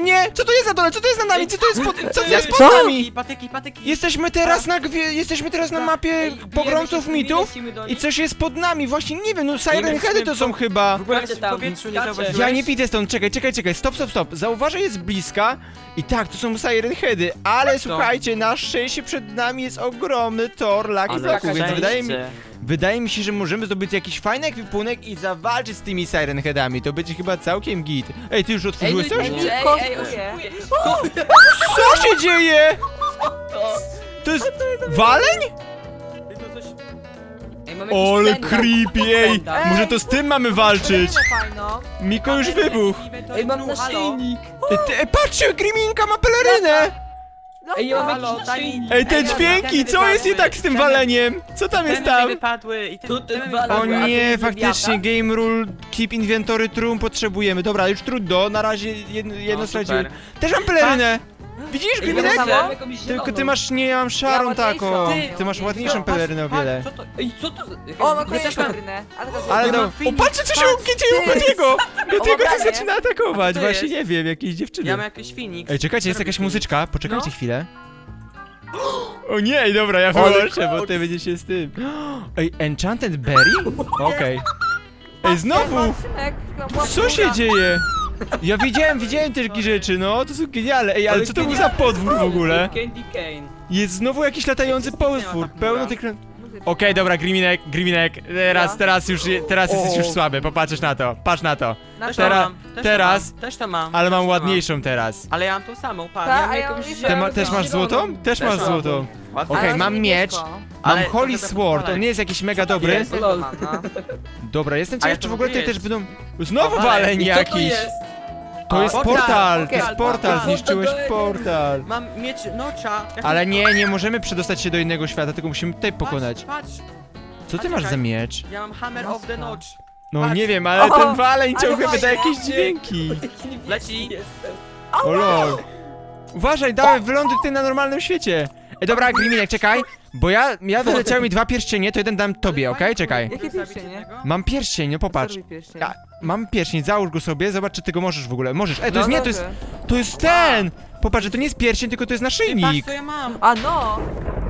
O nie! Co to jest na dole? Co to jest na nami? Co to jest pod, co to jest pod Co? nami? Patyki, patyki. Jesteśmy teraz na gwie, jesteśmy teraz na mapie Ej, pogromców mitów i coś jest pod nami. Właśnie nie wiem, no Siren Heady to są chyba. W ogóle Skacze w tam, powietrzu nie zauważyłeś? Ja nie widzę stąd, czekaj, czekaj, czekaj, stop, stop, stop. Zauważę, jest bliska i tak, to są Siren Heady, ale słuchajcie, na szczęście przed nami jest ogromny tor Ale Blocków, więc wydaje mi, szczęście. Wydaje mi się, że możemy zdobyć jakiś fajny ekwipunek i zawalczyć z tymi Siren Headami. To będzie chyba całkiem git. Ej, ty już Ej, otworzyłeś no, coś? ej, Nie. ej, ej, oszukuję. Co się dzieje? To- To jest waleń? Ej, to coś... Ej, mamy Ole jakiś pędzel. creepy, ej! Może to z tym mamy walczyć? Pelerynę fajną. Miko już wybuchł. Ej, mam naszyjnik. Ej, ty- ej, patrzcie, Griminka ma pelerynę! Ej, ja mam Halo, jakiś daj mi- naszyjnik. Ej, te dźwięki, co jest nie tak z tym waleniem? Co tam jest tam? wypadły i te... Tu te te dwa- O A ty nie, nie faktycznie, game rule, keep inventory true potrzebujemy. Dobra, już trudno, na razie jedno, jedno No, straciłem. super. Też mam pelerynę! Widzisz, Griminek? Samo? Tylko ty masz, nie, ja mam szarą Ja taką. ładniejszą. Ty masz ładniejszą pelerynę o wiele. Co to... Ej, co to? za- O, ma kolejną pelerynę. Ale no, o patrzcie co się patrz. dzieje u Gotiego! Gotiego nie? zaczyna atakować, A co to właśnie jest? nie wiem, jakieś Ja dziewczyny. mam jakiś Phoenix. Ej, czekajcie, jest jakaś muzyczka, poczekajcie No. chwilę. O nie, ej, dobra, ja wyłączę, bo ty będzie się z tym. Ej, Enchanted Berry? Okej. Ej, znowu! Co się dzieje? Ja widziałem, widziałem te takie rzeczy, no, to są genialne. Ej, ale Ale co to był za podwór w ogóle? Candy cane. Jest znowu jakiś latający potwór, ta pełno chmura. tych... Okej, dobra, Griminek, Griminek, teraz, Ja? teraz już, je- teraz jesteś już słaby, popatrzysz na to, patrz na to. Też to. Teraz- to mam, też teraz- To mam, też to mam. Ale też mam to ładniejszą teraz. Ale ja mam tą samą, patrz. Ta, Ja a ja mam jeszcze- ma, też masz złotą? Też Też masz mam. złotą. Okej, Ale mam miecz. Niebieską. Mam Ale Holy Sword, on nie jest jakiś mega dobry. jest? Mam, no. Dobra, jestem ciekaw, czy w ogóle tutaj jest. też będą... Znowu waleń I co to jakiś! jest? To jest Portal, portal, to jest portal, zniszczyłeś Portal. portal. Mam miecz nocza. Jak Ale to- nie, nie możemy przedostać się do innego świata, tylko musimy tutaj pokonać. Patrz, patrz, Co ty masz za miecz? ja mam Hammer of the Notch. No Patrz. nie wiem, ale ten waleń ale ciągle wydaje fajnie. jakieś dźwięki. Jaki niebieski Leci. Jestem. O lol. Uważaj, dawaj, wyląduj ty na normalnym świecie. Ej, dobra, Griminek, czekaj, bo ja, ja wyleciały mi dwa pierścienie, to jeden dam tobie, okej? Czekaj. Jakie pierścienie? Mam pierścień, no popatrz. Pierścień. Ja, mam pierścień, załóż go sobie, zobacz czy ty go możesz w ogóle. Możesz. Ej, to No jest nie, to jest, to jest ten! Popatrz, że to nie jest pierścień, tylko to jest patrz naszyjnik. co ja mam. A no!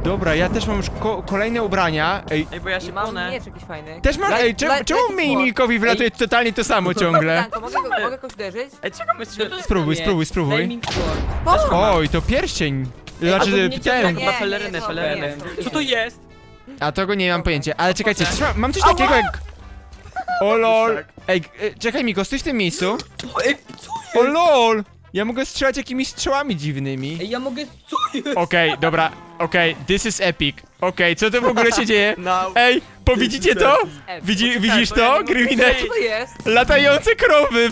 Dobra, ja też mam już ko kolejne ubrania. Ej, Ej, bo ja I się mam płonę. miecz jakiś fajny. też mam, ej, czemu, light- czemu mi i. Milkowi wylatuje totalnie to samo ciągle? Danko, mogę, go- mogę kogoś uderzyć? Ej, czego my jesteśmy... Spróbuj, spróbuj, spróbuj. Flaming sword. O! Oj, to pierścień. Znaczy, a to nie ten. Nie, nie, nie, pelerynę. nie, Co to jest? A tego nie mam pojęcia, ale czekajcie, coś mam, mam coś takiego jak... O lol. Ej, e, czekaj Miko, stój w tym miejscu. Ej, co O lol. Ja mogę strzelać jakimiś strzałami dziwnymi. Ej, ja mogę... Co jest? Okej, dobra, okej, this is epic. Okej, co to w ogóle się dzieje? No. Ej, powidzicie to? Widzi, Poczekaj, widzisz bo ja to, mogę? Co to jest? Latające krowy!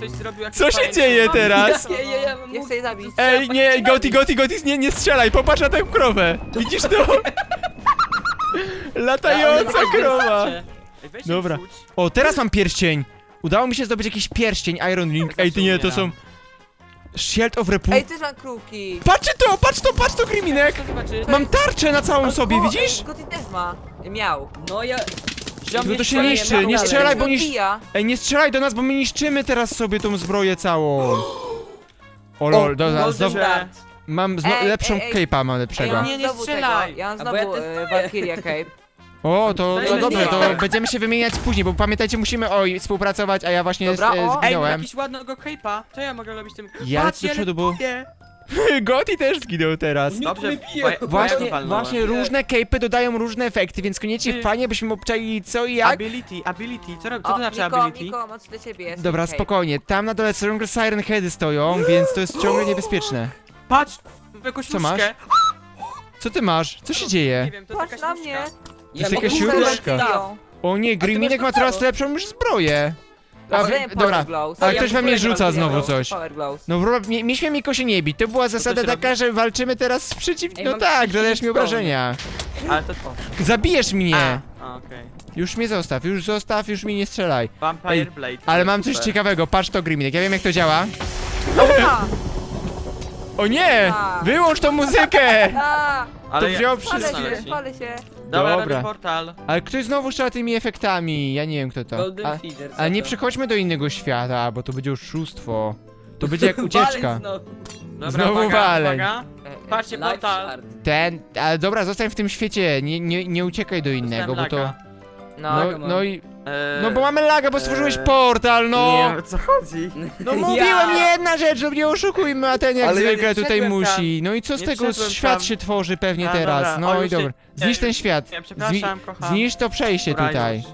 Coś zrobił jak Co się dzieje teraz? Ja, ja, ja, mam Ja chcę je zabić. Ej, nie, Goti, Goti, Goti, nie, nie strzelaj, popatrz na tę krowę. Widzisz to? Latająca krowa. Ej, weź Dobra. Dobra. O, teraz mam pierścień. Udało mi się zdobyć jakiś pierścień, Iron Ring. Ej, ty nie, to są... Shield of Ej, Repute. też mam krówki. Patrzcie to, patrz to, patrz to, Griminek! Co zobaczysz? Mam tarczę na całą sobie, O, widzisz? Ej, też ma. Miał. No ja... No to się niszczy, nie strzelaj, bo nisz... Odbija. Ej, nie strzelaj do nas, bo my niszczymy teraz sobie tą zbroję całą. O lol, dobra, Golden znowu... Mam zno... Ej, lepszą ej, ej. cape'a, mam Ej, lepszego. mam Nie, nie znowu strzelaj. Tego. Ja mam A bo ja znowu testuję. e, Valkyria Cape. O, to, Daj to mi dobrze, to będziemy się wymieniać później, bo pamiętajcie, musimy oj, współpracować, a ja właśnie Dobra, z, e, o. Ej, mam zginąłem. jakiś ładnego cape'a. Co ja mogę robić tym? Ja Patrz, lecę do przodu, bo- lepiej. Goti też zginął teraz. Nie, Dobrze, bije. bo ja- bo ja Właśnie, walnąłem. właśnie różne cape'y dodają różne efekty, więc koniecznie Ty- fajnie byśmy obczali co i jak. Ability, ability. Co, rob- co O, to znaczy Niko, ability? Niko, moc dla ciebie jest. Dobra, Cape. spokojnie, tam na dole ciągle Siren Heady stoją, więc to jest ciągle niebezpieczne. Patrz! Jakąś Co masz? Co ty masz? Co się dzieje? Nie wiem, to jest Patrz jakaś na mnie. Jest jakaś staw. O nie, Griminek ma teraz to lepszą już zbroję. A, power dobra, glows. a ja ktoś we mnie kolejny rzuca znowu coś. Power. No bro, mie- mieliśmy się nie bić, to była zasada się taka, robi? że walczymy teraz z przeciw... Ej, No mam tak, 30 zadajesz mi stron. obrażenia. Ale to co? Zabijesz mnie! A, okej. Już mnie zostaw, już zostaw, już mi nie strzelaj. Vampire Ej, Blade. Ale mam coś Super. ciekawego, patrz to Griminek, ja wiem jak to działa. A, O nie! A. Wyłącz tą muzykę! a, Ale to wziął palę wszystko. się, palę się. Dobra, Dobra. robię portal. Ale ktoś znowu strzela tymi efektami, ja nie wiem kto to. Golden A, Feeder. a nie to? przechodźmy do innego świata, bo to będzie oszustwo. To będzie jak ucieczka. Walec znowu. Dobra, Znowu uwaga, waleń. uwaga. E, Patrzcie, Life portal. shard. Ten, ale dobra, zostań w tym świecie, nie, nie, nie uciekaj do innego, bo to... laga. No, No, no i... Eee, No bo mamy laga, bo stworzyłeś eee, portal, no! Nie wiem, o co chodzi. No mówiłem jedna rzecz, no nie oszukujmy, a ten jak Ale ja nie zwykle tutaj wszedłem tam. musi. No i co z Nie tego, wszedłem świat tam. się tworzy pewnie A, teraz, dobra, no o, i już się- dobra. Zniszcz ten już- świat, Nie, przepraszam, kocham. zniszcz to przejście Dobra, tutaj. już.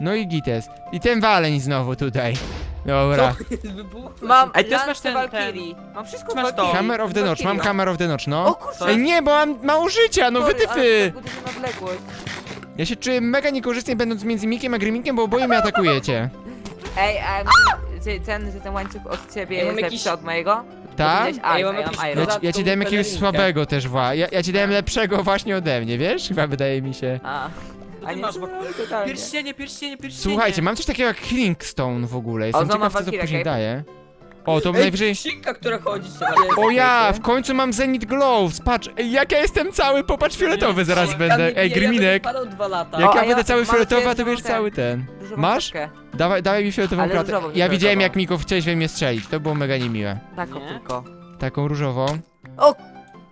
No i gites. I ten waleń znowu tutaj. Dobra. Wybuchło. Mam Ej, też masz ten- Valkyrie. Mam wszystko Masz w to. Valkyrie. Hammer of the Notch, mam. Hammer of the Notch, O no. kurczę. Ej nie, bo mam mało życia, no sorry, wytyfy! odległość. Ja się czuję mega niekorzystnie będąc między Mikiem a Gryminkiem, bo oboje mnie atakujecie. Ej, a czy ten, że ten łańcuch od ciebie Ja jest mam lepszy jakiś- od mojego? Tak? Ej, mam a ja mam Ja Iron. ci, ja ci dałem jakiegoś pelerinkę. słabego też, wła. Ja, ja ci dałem lepszego właśnie ode mnie, wiesz? Chyba wydaje mi się. A, ty a nie masz, no, totalnie. Pierścienie, pierścienie, pierścienie. Słuchajcie, mam coś takiego jak Healing Stone w ogóle. Jestem ciekaw, co to Valkyria później Cape. daje. O, to Ej, najwyżej... skrzynka, która chodzi. trzeba O ja, w końcu mam Zenith Glows, patrz, ej, jak ja jestem cały, popatrz, fioletowy zaraz będę. Ej, bije, ja będę dwa lata. jak O, ja a ja będę cały mam fioletowy, a ty będziesz cały ten. Dużą Masz? kratkę. Dawaj, dawaj mi fioletową Ale różową, Ja widziałem, jak Miko chciałeś we mnie strzelić, to było mega niemiłe. Taką Nie? tylko. Taką różową. O!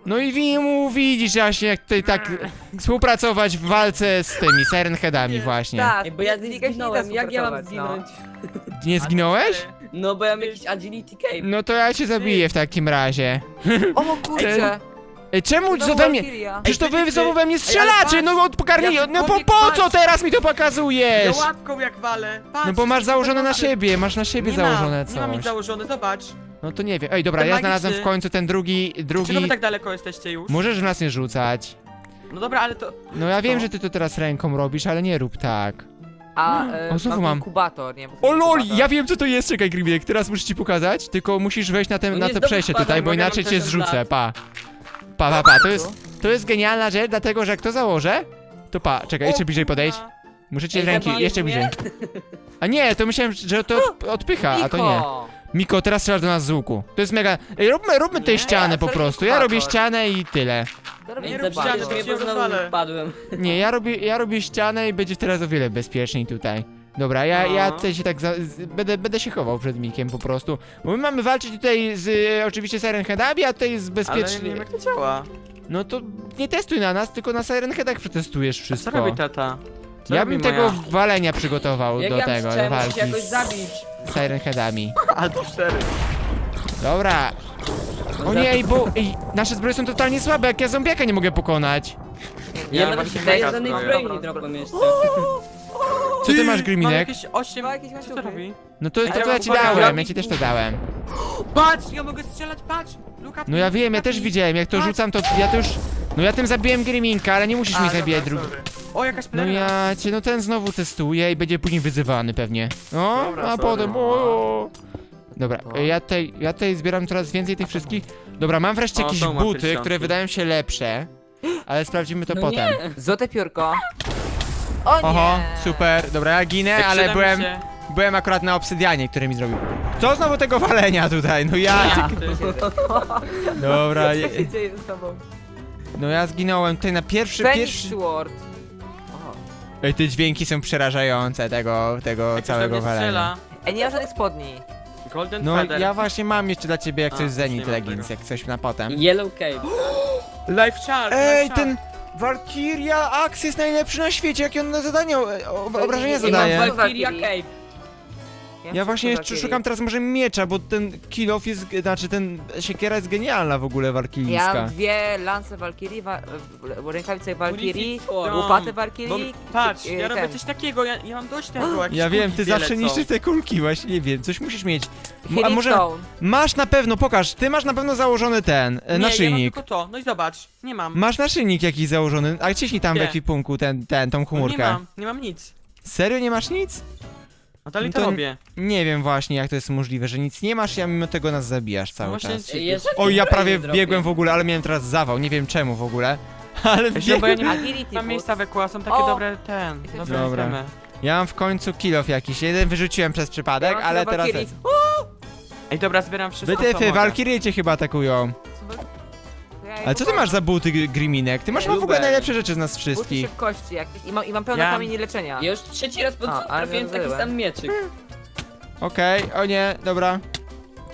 No i wi- mu widzisz właśnie, jak tutaj tak współpracować w walce z tymi Siren Headami właśnie. Tak, Ej, bo ja nie zginąłem, jak ja mam współpracować, zginąć? Nie zginąłeś? No bo ja mam jakiś agility cape. No to ja cię zabiję w takim razie. No. O kurczę! Ej, czemu Znowu co we mnie... Valkyria. Przecież to wy znowu we mnie strzelacie, no odpokarnij, Ja no po, po co patrz. teraz mi to Ja pokazujesz? łapką jak walę. Patrz, No bo masz wszystko założone na siebie, masz na siebie nie założone mam, Nie mam nic coś. założone, zobacz. No to nie wiem. Ej, dobra, Ten ja znalazłem w magiczny. końcu ten drugi, Czy drugi... wy tak daleko jesteście już? Możesz w nas nie rzucać. No dobra, ale to... No ja wiem, że ty to teraz ręką robisz, ale nie rób tak. A, e, O, znowu mam mam. inkubator, nie? Bo to O lol, inkubator. ja wiem co to jest, czekaj Grimbiek, teraz muszę ci pokazać, tylko musisz wejść na, ten, On na to przejście tutaj, bo inaczej cię zrzucę, pa. Pa, pa, pa, to jest, to jest genialna rzecz, dlatego że jak to założę, to pa, czekaj, jeszcze bliżej podejść. Muszę cię Ej, ręki, jeszcze mnie? bliżej. A nie, to myślałem, że to od, odpycha, a to nie. Niko! Miko, teraz strzelasz do nas z łuku. To jest mega... Ej, róbmy, róbmy tutaj Nie, ścianę po prostu, ja robię ścianę i tyle. Nie Nie rób ściany, bo rozwalę. ja robię, ja robię ścianę i będzie teraz o wiele bezpieczniej tutaj. Dobra, ja, ja No. tutaj się tak za, z, będę, będę się chował przed Mikiem po prostu. Bo my mamy walczyć tutaj z e, oczywiście Siren Headami, a tutaj jest Ale nie bezpiecznie. wiem jak to działa. No to nie testuj na nas, tylko na Siren Headach przetestujesz A co wszystko. robi tata? Co Ja robi bym tego moja? walenia przygotował Jak do ja tego, do walki jakoś zabić. Z Siren Headami. Ale to cztery. Dobra. O nie, ej, bo ej, nasze zbroje są totalnie słabe, jak ja zombiaka nie mogę pokonać. Ja mam nawet właśnie daję mega żadnej zbroję. dropłem jeszcze. Co ty masz, Mam Griminek? jakieś osiem... Ma jakieś Co to robi? No to, to, to ja ja ci mam dałem, ja ci też to dałem. Patrz, ja mogę strzelać, patrz! Look at No ja wiem, ja też widziałem, jak to Patrz. rzucam, to ja to już... No ja tym zabiłem Griminka, ale nie musisz A, mi zabijać drugi. O, jakaś No ja cię, no ten znowu testuje i będzie później wyzywany pewnie. No, Dobra, a sorry. potem... O, o. Dobra, No. ja tutaj, ja tutaj zbieram coraz więcej tych wszystkich. Dobra, mam wreszcie O, jakieś są ma buty, pierścionki. które wydają się lepsze. Ale sprawdzimy to No potem. nie. Złote piórko. O nie! Oho, super, dobra, ja ginę, Jak ale przyda mi byłem, się- byłem akurat na obsydianie, który mi zrobił. Kto znowu tego walenia tutaj? No ja, Ja, dobra, Co je, się dzieje z tobą? no ja zginąłem tutaj na pierwszy, Phoenix pierwszy... Sword. Ej, te dźwięki są przerażające tego, tego Jak całego walenia. strzela. Ej, nie ma żadnych spodni. Golden No Feather. ja właśnie mam jeszcze dla ciebie jak A, coś nie Zenith mam Legends, tego. jak coś na potem. Yellow cape. Life Shark, Ej, life ten Valkyria Axe jest najlepszy na świecie, jakie on na zadanie, o, o, obrażenia mam zadaje. Val- Valkyria Valkyrie. Cape. Ja właśnie jeszcze szukam teraz może miecza, bo ten kill off jest, znaczy ten siekiera jest genialna w ogóle Ja walkilijska. mam dwie lance Valkyrie, wa w- rękawice Valkyrie, Unified Sword. łopaty Bo, Valkyrie. patrz, ja robię ten. coś takiego, ja, ja mam dość tego, Ja wiem, ty zawsze niszczysz te kulki, właśnie nie wiem, coś musisz mieć. A może masz na pewno, pokaż, ty masz na pewno założony ten, Nie, ja mam naszyjnik. tylko to, no i zobacz, nie mam. Masz naszyjnik jakiś założony, a ciśnij tam w Nie. ekwipunku ten, ten, tą No, nie chmurkę. mam, nie mam nic. Serio nie masz nic? No dalej No to to- robię. Nie wiem właśnie jak to jest możliwe, że nic nie masz, a mimo tego nas zabijasz cały No właśnie czas. jest- Jest O, ja prawie zbroi wbiegłem w ogóle, ale miałem teraz zawał, nie wiem czemu w ogóle. Ale Ej, bo ja wbiegłem. nie mam, Agility mam boots. miejsca wekła, są takie O! dobre ten, dobre Dobra. itemy. Ja mam w końcu kill off jakiś, jeden wyrzuciłem przez przypadek, ale teraz... Ej, dobra, zbieram wszystko, co Wytyfy, mogę. Valkyrie cię chyba atakują. Ale co ty masz za buty, Griminek? Ty masz w ogóle najlepsze rzeczy z nas Buty wszystkich. szybkości jakieś i mam, i mam pełno Ja- kamieni leczenia. Ja już trzeci raz pod A, rząd ale trafiłem taki sam mieczyk. Okej, o nie, dobra.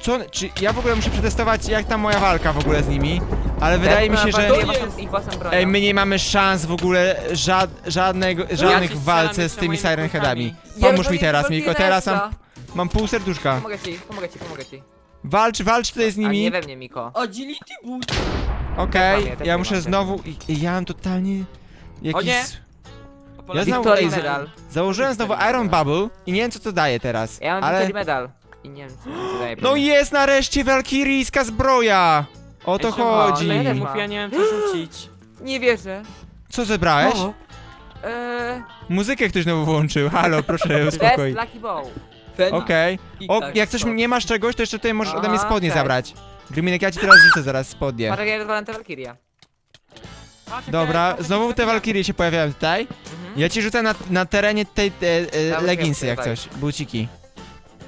Co, czy ja w ogóle muszę przetestować jak tam moja walka w ogóle z nimi, ale wydaje mi się, że... To Ja jest- ich własną bronią. Ej, my nie mamy szans w ogóle żad, żadnego, żadnych w walce z tymi Siren Headami. Ja Pomóż mi teraz, Miko, teraz mam, mam pół serduszka. Pomogę ci, pomogę ci, pomogę ci. Walcz, walcz tutaj z A nie nimi. we mnie, Miko. Agility boot. Okej, Ja też ja nie muszę mam znowu... i- Ja mam totalnie... Jakiś... nie. Ja znowu, Victory ej, za- medal. założyłem znowu Iron Bubble i nie wiem co to daje teraz, Ja mam ale... Medal. I nie wiem, co co daje. No jest nareszcie walkirijska zbroja! O to chodzi. ale- Mów, ja nie wiem co rzucić. Nie wierzę. Co zebrałeś? Eee... Muzykę ktoś znowu włączył, halo, proszę uspokoj. Lucky Bow. Okej. O, tak, jak coś nie masz czegoś, to jeszcze tutaj możesz ode mnie spodnie okej. zabrać. Griminek, ja ci teraz rzucę zaraz spodnie. Tę Valkyria. Dobra, znowu te walkirie się pojawiają tutaj. Mhm. Ja ci rzucę na, na terenie tej e, e, Dobra, leginsy jak dawaj. coś, buciki.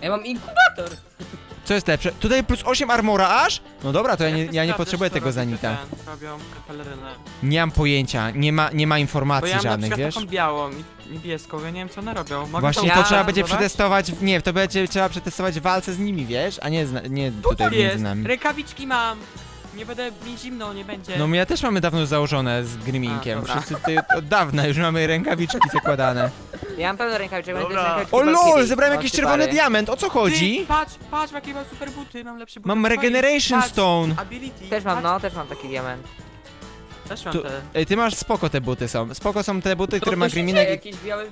Ja mam inkubator. Co jest lepsze? Tutaj plus 8 armora aż? No dobra, to ja nie, ja nie potrzebuję tego zanita. Robią pelerynę. Nie mam pojęcia, nie ma, nie ma Bo informacji ja mam na żadnych, przykład wiesz? taką białą i niebieską, ja nie wiem co one robią. Mogę Właśnie to trzeba będzie przetestować, w- nie, to będzie trzeba przetestować w walce z nimi, wiesz? A nie, z, na- nie tutaj Tutaj między jest, nami. rękawiczki mam. Nie będę, mi zimno nie będzie. No my ja też mamy dawno założone z Griminkiem. A, dobra. Wszyscy tutaj od, od dawna już mamy rękawiczki zakładane. Ja mam pełno rękawiczek, będę Dobra. też rękawiczki O lol, zebrałem jakiś czerwony diament, o co chodzi? Ty, patrz, patrz jakie mam super buty, mam lepsze buty. Mam od twoich. Regeneration Patrz, Stone. Ability. Też mam, patrz, no, też mam taki diament. Też mam Tu- te. Ej, ty masz spoko te buty są. Spoko są te buty, które ma Griminek. Jakieś białe...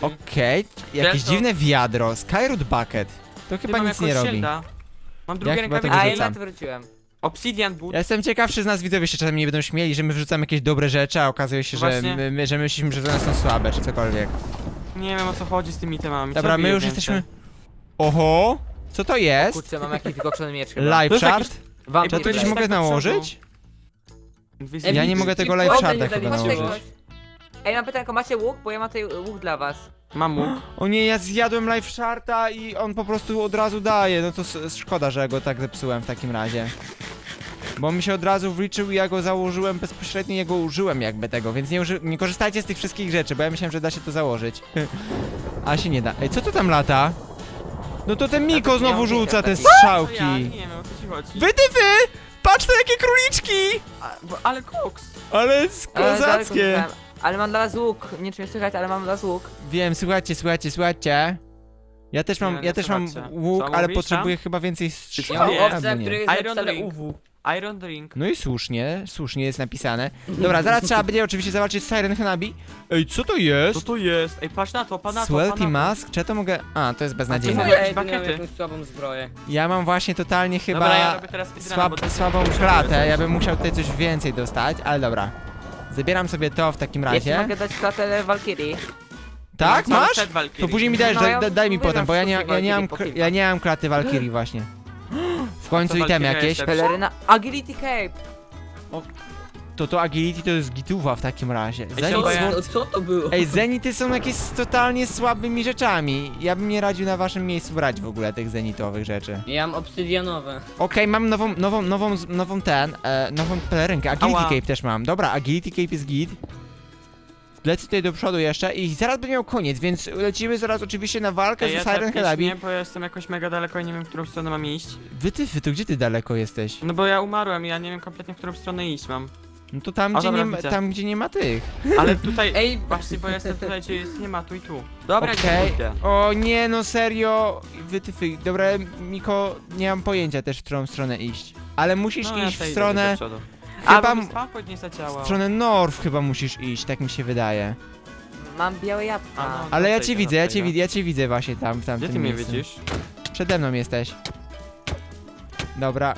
Okej, jakieś dziwne wiadro. Skyroot Bucket. To Ty chyba mam nic nie jakąś robi. shielda. Mam drugie Ja chyba tego rękawiczki. A, wyrzucam. ile wróciłem? Obsidian boot. Ja jestem ciekawszy z nas widzowie się czasami nie będą śmieli, że my wrzucamy jakieś dobre rzeczy, a okazuje się, że Właśnie. my, my, że myślimy, że one są słabe, czy cokolwiek. Nie wiem o co chodzi z tymi temami. Dobra, my już jesteśmy... Oho! Co to jest? Kurczę, mam jakiś wykokszony miecz chyba. Jest jakiś- chart? Czy to gdzieś mogę tak nałożyć? Ja nie mogę tego live charta chyba nałożyć. Ej, mam pytanko, macie łuk? Bo ja mam tutaj łuk dla was. Mam łuk. O nie, ja zjadłem live charta i on po prostu od razu daje. No to s- szkoda, że go tak zepsułem w takim razie. Bo mi się od razu wliczył i ja go założyłem bezpośrednio, jego użyłem jakby tego, więc nie, uży nie korzystajcie z tych wszystkich rzeczy, bo ja myślałem, że da się to założyć. A się nie da. Ej, co to tam lata? No to ten Miko Ja znowu mam rzuca te ja? strzałki. Nie wiem o co ci chodzi. Wytyfy! Patrz to jakie króliczki! A, bo, ale koks. Ale Ale daleko kozackie! Ale mam dla was łuk. Nie czy mnie słychać, ale mam dla was łuk. Wiem, słuchajcie, słuchajcie, słuchajcie. Ja też mam, Nie, ja no też mam łuk, ale potrzebuję tam? chyba więcej Ja strzał. mam Nie, opcję, albo który jest Iron Drink. UW. Iron Drink. No i słusznie, słusznie jest napisane. Dobra, zaraz trzeba będzie oczywiście zobaczyć Siren Hanabi. Ej, co to Co jest? to jest? Ej, patrz na to, pan na to, Swelty pan na to. Mask? Czy ja to mogę... A, to jest beznadziejne. Ej, jakieś bakiety. jakąś słabą zbroję. Ja mam właśnie totalnie chyba Dobra, ja robię teraz speedruna, słab, to słabą klatę. Ja bym musiał tutaj coś więcej dostać, ale dobra. Zabieram sobie to w takim Jeśli razie. mogę dać klatę Valkyrii. Tak, masz? set Valkyrie. To później mi dajesz, No, daj, ja daj, daj mi potem, bo ja nie, ja nie, mam, Valkyrie kr- ja nie mam klaty Valkyrie właśnie. W końcu Co, item jakieś. Peleryna. Agility Cape. To to agility to jest gituwa w takim razie. Ej, Zenit, ja- Co, co to było? ej, zenity są jakieś z totalnie słabymi rzeczami. Ja bym nie radził na waszym miejscu brać w ogóle tych zenitowych rzeczy. Ja mam obsydianowe. Okej, mam nową, nową, nową, z- nową ten, e, nową pelerynkę. Agility Ała. Cape też mam. Dobra, Agility Cape jest git. Lecę tutaj do przodu jeszcze i zaraz będzie miał koniec, więc lecimy zaraz oczywiście na walkę Ej, ja z tak Siren nie Headabi. śmieję, bo ja jestem jakoś mega daleko i nie wiem, w którą stronę mam iść. Wy ty, wy, to gdzie ty daleko jesteś? No bo ja umarłem i ja nie wiem kompletnie, w którą stronę iść mam. No to tam, A, gdzie, dobra, nie ma, widzę. tam gdzie nie ma tych. Ale tutaj... Ej, Właśnie, bo jestem tutaj, gdzie jest, nie ma tu i tu. Dobra, Okej. okay. idę. O nie, no serio. Wy ty, fy. Dobra, Miko, nie mam pojęcia też, w którą stronę iść. Ale musisz No, ja iść sobie w idę stronę, do przodu. Chyba A, bo mi m- nie w zadziałał. stronę North chyba musisz iść, tak mi się wydaje. Mam białe jabłka. A, no. Ale ja cię widzę, ja cię, widzę, ja cię widzę właśnie tam, w tamtym Gdzie ty mnie miejscu. widzisz? Przede mną jesteś. Dobra.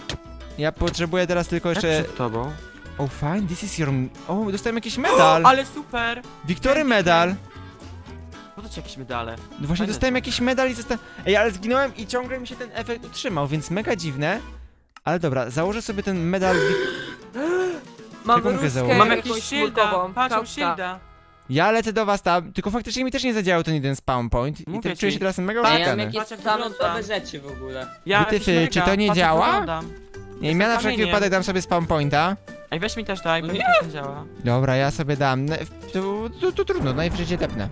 Ja potrzebuję teraz tylko Jak jeszcze... przed tobą? Oh fine, this is your... O, dostałem jakiś medal! Ale super! Victory medal! Po to ci jakieś medale? No Właśnie Fajne dostałem są. jakiś medal i zostałem... Ej, ale zginąłem i ciągle mi się ten efekt utrzymał, więc mega dziwne. Ale dobra, założę sobie ten medal... Mam Czego mogę różkę założyć? Mam jakąś jakiś shielda! smulkową, Patrz, mam czapka. shielda! Ja lecę do was tam, tylko faktycznie mi też nie zadziałał ten jeden spawn point i Mówię te, czuję ci. się teraz mega Ej, ja mam jakieś Patrz, jak same wygląda. słabe rzeczy w ogóle. Ja Wytyfy, jakiś mega, czy to nie patrz, jak działa? wyglądam. Nie, ja na wszelki kamieniem. wypadek dam sobie spawn pointa. Ej, weź mi też daj, bo No mi nie. też nie działa. Dobra, ja sobie dam. Ne- To, to, to trudno, najwyżej cię tepnę.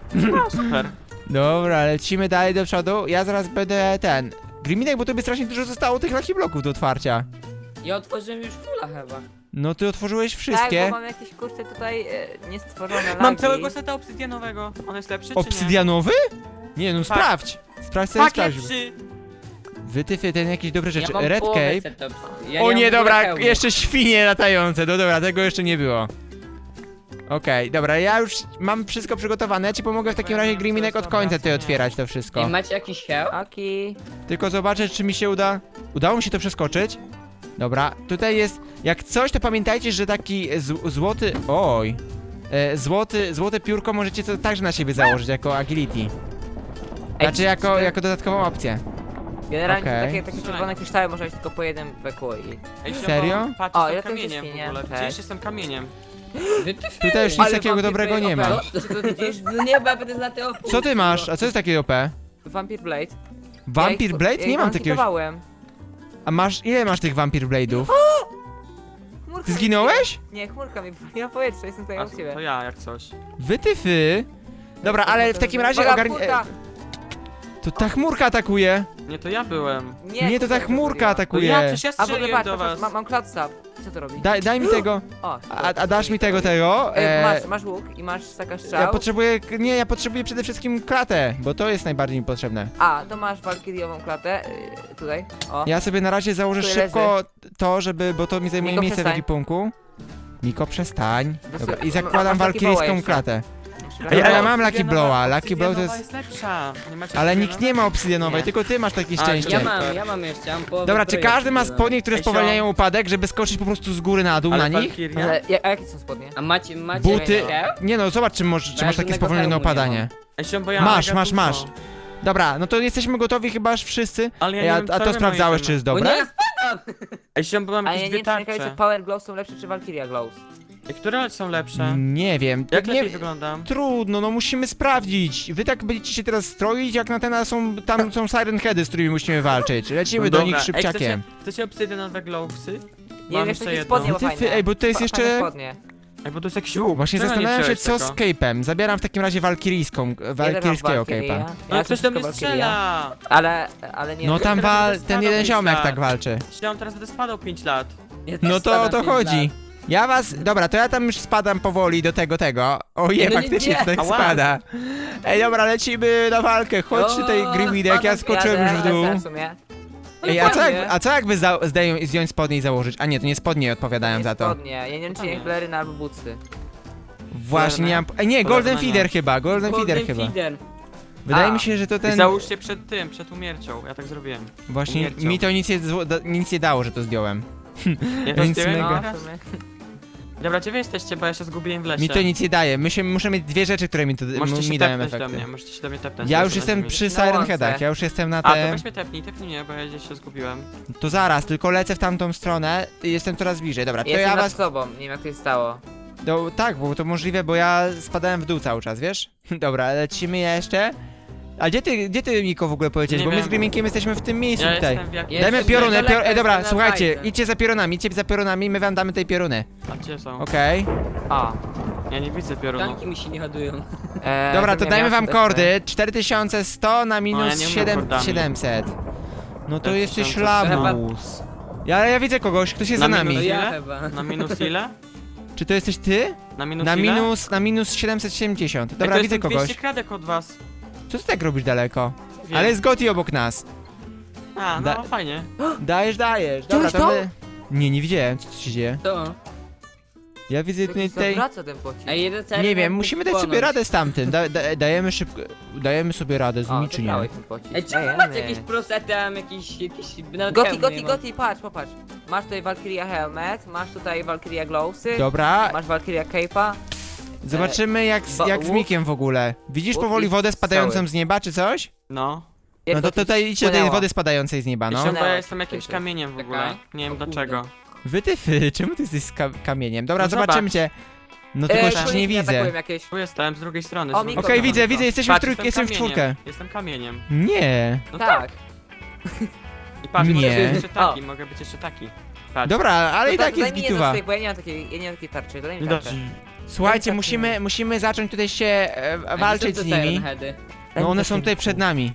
A, super. Dobra, lecimy dalej do przodu. Ja zaraz będę ten. Griminek, bo tobie strasznie dużo zostało tych Lucky Bloków do otwarcia. Ja otworzyłem już fula chyba. No ty otworzyłeś Tak, wszystkie. bo mam jakieś kurczę tutaj e, niestworzone lagi. Mam całego seta obsydianowego. On jest lepszy czy nie? Obsydianowy? Nie, no Tak. sprawdź. Sprawdź sobie, Tak, sprawdź. lepszy! Wytyfy, ten jakieś dobre rzeczy. Ja mam Red połowę Cape. setup. Ja o nie nie, dobra, jeszcze świnie latające. No dobra, tego jeszcze nie było. Okej, dobra, ja już mam wszystko przygotowane. Ja ci pomogę w takim razie Griminek od końca nie. otwierać to wszystko. Ej, macie jakiś hełm? Aki. Tylko zobaczę, czy mi się uda. Udało mi się to przeskoczyć. Dobra, tutaj jest. Jak coś, to pamiętajcie, że taki złoty. Oj. E, złoty, złote piórko możecie to także na siebie założyć jako agility. Znaczy jako, jako dodatkową opcję. Generalnie Okej. takie, takie czerwone kryształy można mieć tylko po jednym beku i... Ej, Serio? Patrz, O, jestem ja też kamieniem świnie, w ogóle. cześć. Widzisz, jestem kamieniem. Tutaj już nic Ale takiego Vampire dobrego Blade nie ma. Czy to widzisz? No nie, bo ja będę na te opór. Co ty masz? A co jest takiego OP? Vampire Blade. Vampir Ja ich- Blade? Nie mam takiego. antytowałem. A masz. Ile masz tych Vampir Blade'ów? Chmurka Ty mi- zginąłeś? Nie, chmurka mi ja powietrze, jestem tutaj A, u ciebie. to ja, jak coś. Wytyfy. Dobra, ale w takim razie ogarnij. chmurka! To ta chmurka atakuje. Nie, to ja byłem. Nie, to ta chmurka To ja, atakuje. przecież ja A w ogóle strzeliłem patrz, do patrz, was. mam, mam cloud. Co to robi? Daj, daj mi tego. O, A, a dasz mi tego, tego? E, masz, masz łuk i masz taka strzał. ja potrzebuję. Nie, ja potrzebuję przede wszystkim klatę, bo to jest najbardziej mi potrzebne. A, to masz walkiriową klatę. y, tutaj. O. Ja sobie na razie założę Tu szybko to, żeby. bo to mi zajmuje Miko, miejsce w przestań. ekipunku. Miko, przestań. Dobra, i Masz zakładam Blowa walkirijską jeszcze. klatę. Ej, ale o, mam Lucky Blowa, Lucky Blow to jest- jest lepsza. Nie macie Ale nikt nie ma obsydianowej, Nie. tylko ty masz takie A, szczęście. Ja mam, ja mam jeszcze, mam połowę Dobra, czy każdy ma spodnie, które Ej, spowalniają upadek, żeby skoczyć po prostu z góry na dół Ale na nich? Ale, ja- a jakie są spodnie? A macie, macie Buty. hełm? Nie no, zobacz, czy, możesz, czy Ja masz takie żadnego spowolnione hełmu nie opadanie. Ej, Siombo, ja Masz, mega masz, dużo. masz. Dobra, no to jesteśmy gotowi chyba aż wszyscy. Ale ja Ej, nie a, wiem, a to sprawdzałeś, czy jest O dobre? nie, Ej, Siombo, mam A ja jakieś nie dwie wiem, czy tarcze. Power Glows są lepsze czy Valkyria Glows? Ej, które są lepsze? Nie wiem. Jak nie, lepiej wyglądam? Trudno, no musimy sprawdzić. Wy tak będziecie się teraz stroić, jak na ten a są, tam są Siren Heady, z którymi musimy walczyć. Lecimy No do nich Ej, szybciakiem. chcecie, chcecie obsydianowe glowsy? Nie Mam wiem, jeszcze spodnie Ty, fajne. ej, bo to jest Fa- jeszcze- spodnie. Ej, bo to jest jak siłuk. Właśnie Czego nie zastanawiam się, wziąłeś co z tego? Cape'em. Zabieram w takim razie walkirijską, walkirijskiego Valkyria. Cape'a. Ja No chcę ktoś do mnie tylko Valkyria. strzela! Ale, ale nie No wiem. tam wal, ten jeden ziomek lat. tak walczy. Myślałem, teraz będę spadał 5 lat. Ja też No to o spadam to pięć chodzi. lat. Ja was, dobra, to ja tam już spadam powoli do tego, tego. Ojej, Nie, no nie, faktycznie nie. tak Ała. spada. Ej, dobra, lecimy na walkę. Chodź O, tutaj, Grimidek, ja spadam, skoczyłem już w dół. lecę w sumie. Ej, a co, jak, fajnie. a co jakby za, zdają, zdjąć spodnie i założyć? A nie, to nie spodnie odpowiadają Nie za to. Spodnie. Ja nie wiem, czy niech Bleryna albo butsy. Właśnie nie mam... Ej, nie, Golden Polewnania. Feeder chyba, Golden, Feeder chyba. Feeder. Wydaje A. mi się, że to I ten... załóżcie przed tym, przed umiercią. Ja tak zrobiłem. Właśnie umiercią. mi to nic nie, zło- da- nic nie dało, że to zdjąłem. Ja to Więc zdjąłem mega. w sumie. Dobra, gdzie wy jesteście, bo ja się zgubiłem w lesie. Mi to nic nie daje. My się, muszę mieć dwie rzeczy, które mi, to, Możecie się mi dają tepnąć do mnie, możecie się do mnie tepnąć. Ja już jestem przy Na Siren łące. Headach, ja już jestem na A, to te... weź mnie tepnij, tepnij mnie, bo ja gdzieś się zgubiłem. To zaraz, tylko lecę w tamtą stronę i jestem coraz bliżej. Dobra, to Jestem ja nad was... sobą, nie wiem jak to się stało. Do, tak, bo to możliwe, bo ja spadałem w dół cały czas, wiesz? Dobra, lecimy jeszcze. A gdzie ty, gdzie ty Miko w ogóle poleciałeś? Nie Bo my wiem. z Griminkiem jesteśmy w tym miejscu Ja tutaj. jestem w Dajmy Jestem niedaleko, pior... Ej, dobra, jestem na słuchajcie, fajce. idźcie za piorunami, idźcie za piorunami, my wam damy tej pioruny. A gdzie są? Okej. A. Ja nie widzę piorunów. Tanki mi się nie ładują. E, Dobra, to dajmy wam kordy. 4100 na No, minus ja nie umiem 7, kordami. 700. No to jesteś 4100. lamus. Ja, ja widzę kogoś, ktoś jest Na za nami. minus No ja ile? chyba. Na minus ile? Czy to jesteś ty? Na minus Na ile? minus, na minus 770. Ej, Dobra, widzę jestem kogoś. 200 kradek od was. Co ty tak robisz daleko? Wiem. Ale jest Goti obok nas. A, no Da- fajnie. Dajesz, dajesz. Dobra, Widziałeś to my... Nie, nie widziałem, co tu się dzieje. To. Ja widzę tutaj... Tutaj... ten pocisk. A jeden cel Nie wiem, musimy dać sobie radę z tamtym. Da, da, dajemy szybko... Dajemy sobie radę z O, nimi, czy nie? wygrałeś ten pocisk. Ej, czy Dajemy. macie jakieś prosety, tam jakiś, jakiś... nawet Goti, hełmu Goti, nie. Goti, patrz, popatrz. Masz tutaj Valkyria Helmet, masz tutaj Valkyria Glowsy, Dobra, masz Valkyria Cape'a. Zobaczymy jak, z- ba- jak z łuk- Mikiem w ogóle. Widzisz łuk powoli i wodę spadającą strzały. z nieba, czy coś? No. Jak No to tutaj idźcie do tej wody spadającej z nieba, no. Jeszcze, bo ja jestem jakimś kamieniem w ogóle. Nie wiem dlaczego. Wy ty, fy, czemu ty jesteś z ka kamieniem? Dobra, No zobaczymy zobacz. cię. No E, tylko jeszcze czujnik nie mnie widzę. atakują jakieś. Tu jestem, z drugiej strony. O, z drugiej Miko, Okej, strony. widzę, widzę, jesteśmy w Patrz, trójkę, jestem w kamieniem. czwórkę. Jestem kamieniem. Nie. No tak. Tak. I patrz, Nie. mogę być jeszcze O. taki, mogę być jeszcze taki. Patrz. Dobra, ale i tak daj jest mi jedną z tych, bo ja nie mam takiej, ja nie mam takiej tarczy, daj mi tarczę. Słuchajcie, musimy, musimy zacząć tutaj się e, walczyć z nimi. No one są tutaj przed nami.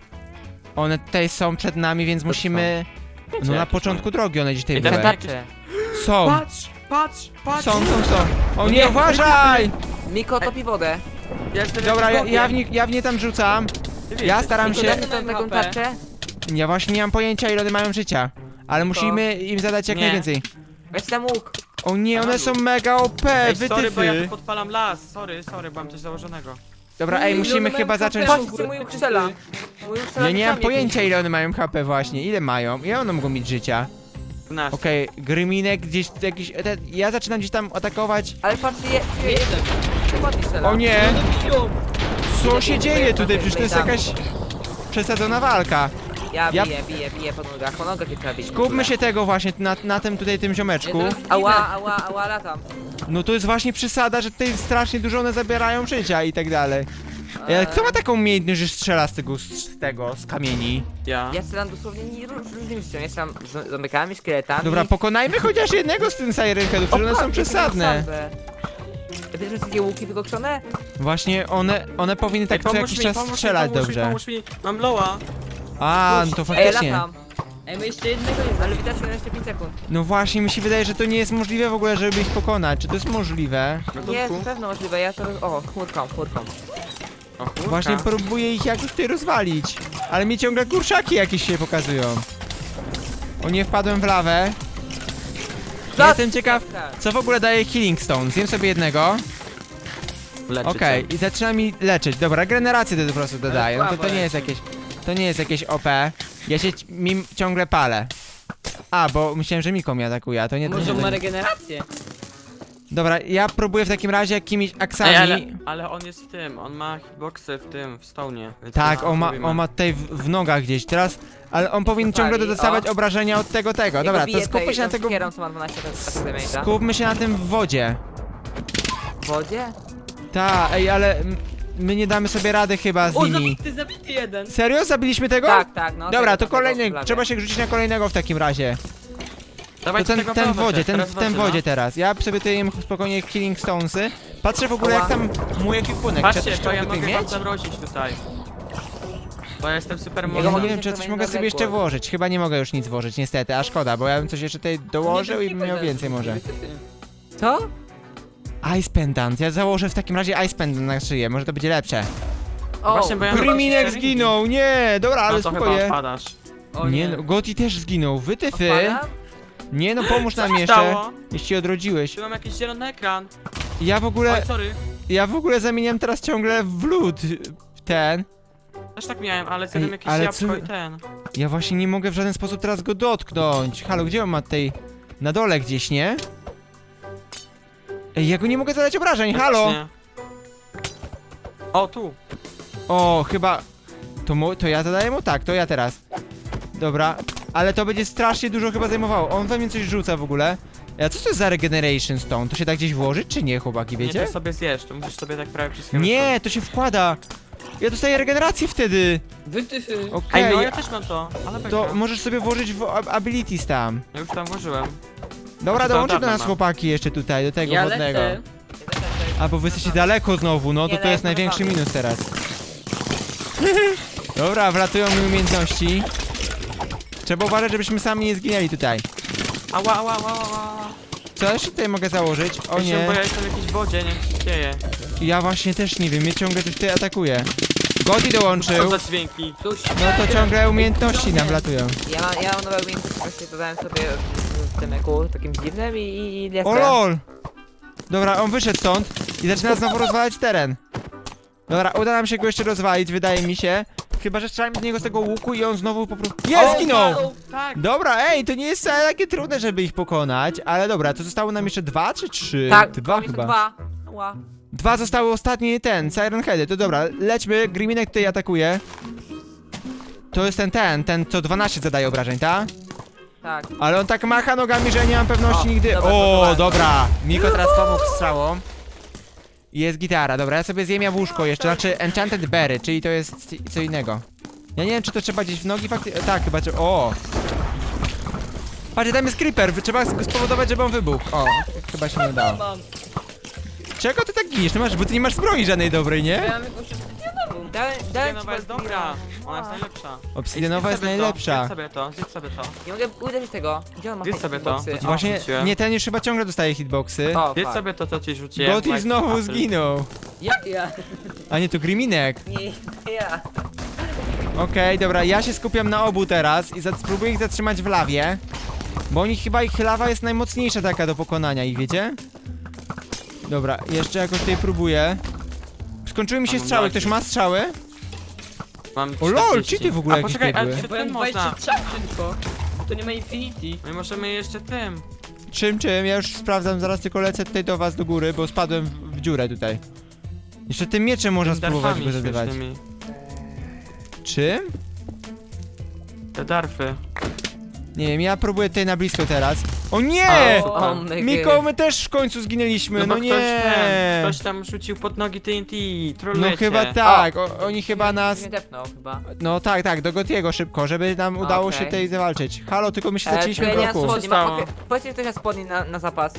One tutaj są przed nami, więc musimy... No na początku drogi one gdzieś tutaj I były. Są, Patrz, patrz, patrz! są, są, są. O nie, Nie, uważaj! Miko topi wodę. Ja jestem Dobra, ja, ja, w nie, ja w nie tam rzucam. Ja staram Miko, się... daj mi tą taką tarczę. Ja właśnie nie mam pojęcia ile one mają życia. Ale musimy im zadać jak najwięcej. Weź tam łuk. O nie, one są mega OP, Ej, sorry, bo ja tu podpalam las. Sorry, sorry, bo mam coś założonego. Dobra, ej, musimy chyba zacząć... Patrzcie, mój. Mój łuk strzela Ja nie mam pojęcia ile one mają HP właśnie, ile mają, ile one mogą mieć życia. 12. Okej, Gryminek gdzieś jakiś... Te, ja zaczynam gdzieś tam atakować. Ale patrzcie, je, Nie je, jestem. ładnie strzela. O nie! Biją. Co się dzieje tutaj? Przecież to jest jakaś przesadzona walka. Ja Ja- biję, biję, biję po nogach, po nogach je trzeba bić. Skupmy się tego właśnie na, na tym tutaj tym ziomeczku. Ała, ała, ała, latam. No to jest właśnie przesada, że tutaj strasznie dużo one zabierają życia i tak dalej. Ej, Ale kto ma taką umiejętność, że strzela z tego, z tego, z kamieni? Ja. Ja strzelam dosłownie nie róż- różnymi rzeczami. Ja strzelam z zamykami, szkieletami. Dobra, pokonajmy chociaż jednego z tym Siren Headów, O, one są przesadne. Ja Wiesz, że takie łuki wykokszone? Właśnie one, one powinny tak Ej, co pomóż jakiś mi, czas pomóż mi, strzelać pomóż dobrze. Mi, pomóż mi, mam loa. A, no to Ej, faktycznie. latam. Ej, my jeszcze jednego nie Ale widać na jeszcze 5 sekund. No właśnie, mi się wydaje, że to nie jest możliwe w ogóle, żeby ich pokonać. Czy to jest możliwe? Nie, jest na pewno możliwe, ja to... O, chmurką, chmurką. O, kurka. Właśnie próbuję ich jakoś tutaj rozwalić. Ale mi ciągle kurczaki jakieś się pokazują. O nie, wpadłem w lawę. Ja jestem ciekaw, co w ogóle daje Killing Stone. Zjem sobie jednego. Leczycie. Okej, i zaczyna mi leczyć. Dobra, regenerację to po prostu dodaje. No to, to nie jest jakieś. To nie jest jakieś OP. Ja się ci- mi ciągle palę. A, bo myślałem, że Miko mnie atakuje, a to nie to. Może nie, ma regenerację. Dobra, ja próbuję w takim razie jakimiś aksami. Ej, ale, ale on jest w tym, on ma hitboxy w tym, w więc Tak, to on ma, zrobimy. on ma tutaj w, w nogach gdzieś. Teraz, ale on powinien ciągle dostawać o. obrażenia od tego, tego. Dobra, to skupmy się na tego. Kierą, co ma 12 atak damage'a. Skupmy się na tym w wodzie. W wodzie? Ta, ej, ale my nie damy sobie rady chyba z O, nimi. zabity, zabity jeden. Serio? Zabiliśmy tego? Tak, tak, no. Dobra, to tego kolejny, trzeba się rzucić na kolejnego w takim razie. To Dawajcie ten, tego ten w wodzie, ten teraz w ten walczy, wodzie no. teraz. Ja sobie tutaj jem spokojnie Killing Stonesy. Patrzę w ogóle jak Ała. tam mój ekwipunek. Patrzcie, Czy ja to ja mogę wam zamrozić tutaj. Bo ja jestem super Ja mocny. mogę nie wiem, czy coś mogę sobie jeszcze włożyć. Chyba nie mogę już nic włożyć, niestety, a szkoda, bo ja bym coś jeszcze tutaj dołożył i bym miał więcej może. Co? Ice Pendant, ja założę w takim razie Ice Pendant na szyję, może to będzie lepsze. O, Właśnie, bo ja mam Gryminek 24 zginął, nie, dobra, ale No to chyba spokojnie. odpadasz. O Nie no, Goti też zginął, wytyfy. Nie no, pomóż nam się jeszcze, stało? jeśli odrodziłeś. Tu mam jakiś zielony ekran. Ja w ogóle, Oj, sorry. ja w ogóle zamieniam teraz ciągle w lód ten. Też tak miałem, ale zjadłem Ej, jakiś ale jabłko co- i ten. Ja właśnie nie mogę w żaden sposób teraz go dotknąć. Halo, gdzie on ma tutaj? Na dole gdzieś, nie? Ej, ja go nie mogę zadać obrażeń, halo! Faktycznie. O, tu. O, chyba... To, mu, to ja zadaję mu? Tak, to ja teraz. Dobra, ale to będzie strasznie dużo chyba zajmowało. On we mnie coś rzuca w ogóle. A co to jest za Regeneration Stone? To się tak gdzieś włożyć, czy nie, chłopaki, Nie, wiecie? to sobie zjesz, to musisz sobie tak prawie wszystkie Nie, to się wkłada. Ja dostaję regenerację wtedy. Wytyfy. Okej, Ej, no ja też mam to, ale to możesz sobie włożyć w ab- abilities tam. Ja już tam włożyłem. Dobra, To dołączcie do nas mam. chłopaki jeszcze tutaj, do tego Ja wodnego. lecę. A bo wy jesteście daleko znowu, no to Nie, to jest daleko największy minus teraz. Dobra, wlatują mi umiejętności. Trzeba uważać, żebyśmy sami nie zginęli tutaj. Ała, ała, ała, ała, ała. Co jeszcze tutaj mogę założyć? O Ja się- nie, Bo ja jestem w jakiejś wodzie, nie wiem co się dzieje. ja właśnie też nie wiem, mnie ciągle coś tutaj atakuje. Godi Co dołączył, za dźwięki? No to ciągle umiejętności nam wlatują. Ja mam, ja mam nowe umiejętności, właśnie dodałem sobie w, w tym eku takim dziwnym i, i, i. O lol! Dobra, on wyszedł stąd i zaczyna znowu rozwalać teren. Dobra, uda nam się go jeszcze rozwalić, wydaje mi się. Chyba, że strzelamy z niego z tego łuku i on znowu po prostu... Jest, zginął! Tak, Dobra, ej, to nie jest wcale takie trudne, żeby ich pokonać, ale dobra, to zostało nam jeszcze dwa czy trzy? Tak, dwa chyba. Dwa. Ła. Dwa zostały ostatnie ten, Siren Heady, to dobra, lećmy, Griminek tutaj atakuje. To jest ten, ten, ten co 12 zadaje obrażeń, tak? Tak. Ale on tak macha nogami, że nie mam pewności O, nigdy. dobra, o, dobra. dobra. Miko teraz pomógł strzałą. Jest gitara, dobra, ja sobie zjem jabłuszko jeszcze, znaczy Enchanted Berry, czyli to jest co innego. Ja nie wiem, czy to trzeba gdzieś w nogi faktycznie. Tak, chyba trzeba. O! Patrzcie, tam jest creeper, trzeba go spowodować, żeby on wybuchł. O, chyba się nie udało. Mam. Czego ty tak giniesz? No masz, bo ty nie masz zbroi żadnej dobrej, nie? Ja jakąś. Dałem, dałem ci Obsydianowa jest dobra. Ona jest najlepsza. Obsydianowa jest sobie najlepsza. To, zjedz sobie to, zjedz sobie to. Nie mogę uderzyć tego. Gdzie on ma Zjedz sobie to. hitboxy? To Właśnie, rzuciłem. nie, ten już chyba ciągle dostaje hitboxy. O, Zjedz fuck. sobie to, co ci rzuciłem. Gotti White znowu apple. zginął. Jak ja? A nie, to Griminek. Nie, nie ja. Okej, dobra, ja się skupiam na obu teraz i za- spróbuję ich zatrzymać w lawie. Bo oni chyba ich lawa jest najmocniejsza taka do pokonania ich, wiecie? Dobra, jeszcze jakoś tutaj próbuję. Skończyły mi się A mam strzały, ktoś ma strzały? Mam O lol, 40. cheaty w ogóle A jakieś poczekaj, ale były. czy Bo mam można? 23 tylko. To nie ma Infinity. My możemy jeszcze tym. Czym, czym? Ja już sprawdzam, zaraz tylko lecę tutaj do was do góry, bo spadłem w, w dziurę tutaj. Jeszcze tym mieczem można tym spróbować darfami go zadywać. śmiesznymi. Czym? Te darfy. Nie wiem, ja próbuję tutaj na blisko teraz. O nie! O, Miko, my też w końcu zginęliśmy, no, bo nie! Ktoś, ten, ktoś tam rzucił pod nogi TNT. No Trolujecie. chyba tak, o, oni chyba nas... Nie depnął chyba. No tak, tak, do Gotiego szybko, żeby nam udało się tutaj zawalczyć. Halo, tylko my się E, mam bloku. spodni, Co ma- stało? mogę- Powiedzcie, że ktoś ma spodni na, na zapas.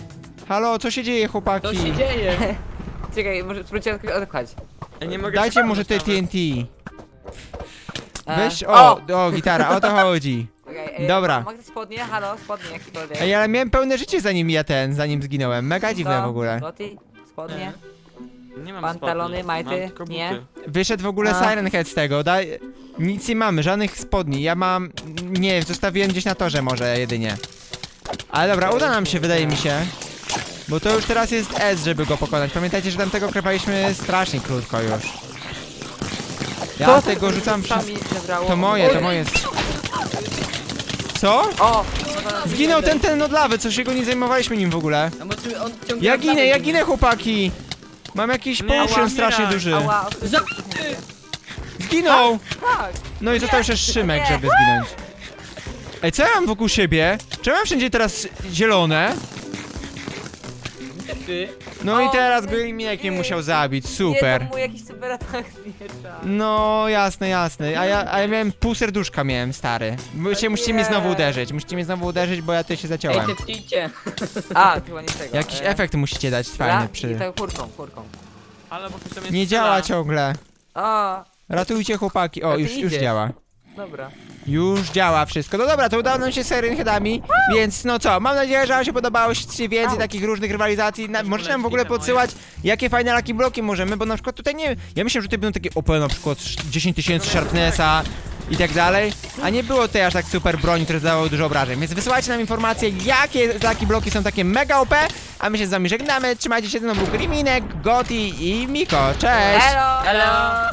Halo, co się dzieje, chłopaki? To się dzieje. Czekaj, może spróbujcie odk- odepchać. Ja nie mogę Dajcie może te. TNT. E, Weź, o, o, gitara, o to chodzi. E, Dobra. Mogę spodnie? Halo, spodnie jakiekolwiek. Ej, ale miałem pełne życie zanim ja ten, zanim zginąłem. Mega dziwne w ogóle. Goty? Spodnie? Nie mam Pantalony, spodni, majty? mam tylko Nie? Wyszedł w ogóle A. Siren Head z tego, daj... Nic nie mamy, żadnych spodni. Ja mam... Nie, zostawiłem gdzieś na torze może jedynie. Ale dobra, uda nam się, wydaje mi się. Bo to już teraz jest S, żeby go pokonać. Pamiętajcie, że tamtego krepaliśmy strasznie krótko już. Ja To tego rzucam zebrało. To moje, to moje. Co? O! Zginął ten, ten od lawy, co się go nie zajmowaliśmy nim w ogóle. A bo czy on ciągle Ja ginę, ja ginę chłopaki! Mam jakiś potion strasznie duży. Ała, Zabity! Zginął! tak! No i został jeszcze Szymek, żeby zginąć. Ej, co ja mam wokół siebie? Czemu mam wszędzie teraz zielone? Ty. No i O, teraz nie. Gryminek mnie musiał zabić, Nie, super. to mój jakiś super atak miecza. No, jasne, jasne. A ja, a ja miałem pół serduszka miałem, stary. Musicie, musicie mnie nie. znowu uderzyć, musicie mnie znowu uderzyć, bo ja tutaj się Ej, zaciąłem. te pnijcie. A, chyba nie tego. Jakiś e, efekt musicie dać fajny I przy... tak kurką, kurką. Ale bo mieć Nie strzela. działa ciągle. O, Ratujcie chłopaki. O, A ty już, już idziesz. działa. Dobra. Już działa wszystko. No dobra, to udało nam się z Siren Headami, więc no co, mam nadzieję, że wam się podobało się więcej Au. takich różnych rywalizacji. Na, możecie nam w ogóle moje. podsyłać, jakie fajne laki bloki możemy, bo na przykład tutaj nie Ja myślałem, że tutaj będą takie OP na przykład 10 tysięcy Sharpnessa i tak dalej, a nie było tutaj aż tak super broni, które zadawały dużo obrażeń, więc wysyłajcie nam informacje, jakie laki bloki są takie mega OP, a my się z wami żegnamy, trzymajcie się, ze mną był Griminek, Goti i Miko, cześć! Elo! Elo!